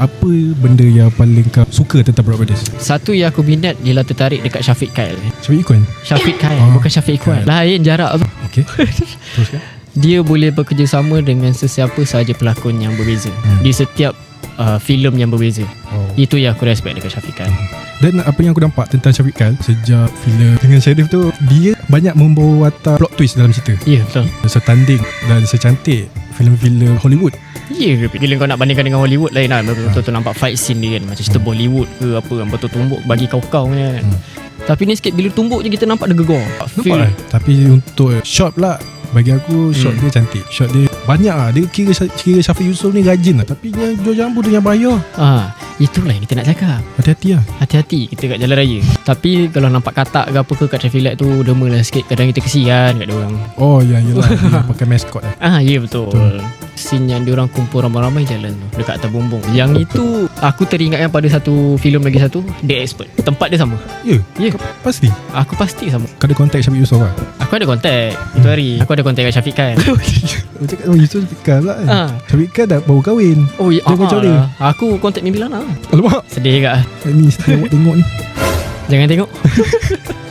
Apa benda yang paling kau suka tentang Broad Brothers? Satu yang aku minat Ialah tertarik dekat Syafiq Kyle Syafiq Ikon? Syafiq Kyle Ah. Bukan Syafiq Iqbal Lain jarak tu. Okay Teruskan Dia boleh bekerjasama Dengan sesiapa sahaja pelakon yang berbeza. Hmm. Di setiap uh, filem yang berbeza. Oh. Itu yang aku respect dekat Syafiq Kyle Dan apa yang aku nampak tentang Syafiq Kyle Sejak filem dengan Syarif tu Dia banyak membawa watak plot twist dalam cerita. Ya betul. Setanding dan secantik filem-filem Hollywood Ya ke Bila kau nak bandingkan dengan Hollywood lain lah Betul-betul nampak fight scene dia kan Macam cerita Bollywood ke apa kan Betul tumbuk bagi kau-kau punya kan. Hmm. Tapi ni sikit bila tumbuk je kita nampak dia gegar Nampak lah. Tapi untuk shot pula Bagi aku shot Hmm. dia cantik. Shot dia banyak lah. Dia kira, kira Syafiq Yusof ni rajin lah. Tapi yang jual jambu tu yang bahaya. Ah, Itulah yang kita nak cakap. Hati-hati lah. Hati-hati kita kat jalan raya. Tapi kalau nampak katak ke apa ke kat traffic light tu Dema lah sikit. Kadang kita kesian kat diorang Oh ya yelah. Dia pakai maskot lah. Ah ya betul. Betul. Scene yang diorang kumpul ramai-ramai jalan tu Dekat atas bumbung. Yang itu Aku teringat yang pada satu filem lagi satu The Expert. Tempat dia sama? Ya. Ya. Pasti? Aku pasti sama. Kau ada kontak Syafiq Yusof lah Aku ada kontak Itu hari. Aku ada kontak dengan Syafiq kan. Kau cakap Oh Yusof Syafiq lah kan? Ah. Syafiq Kyle dah baru kahwin. Oh ya Dia macam lah. Aku kontak Mimpi Lana. Alamak. Sedih juga. Ni tengok, tengok ni. Jangan tengok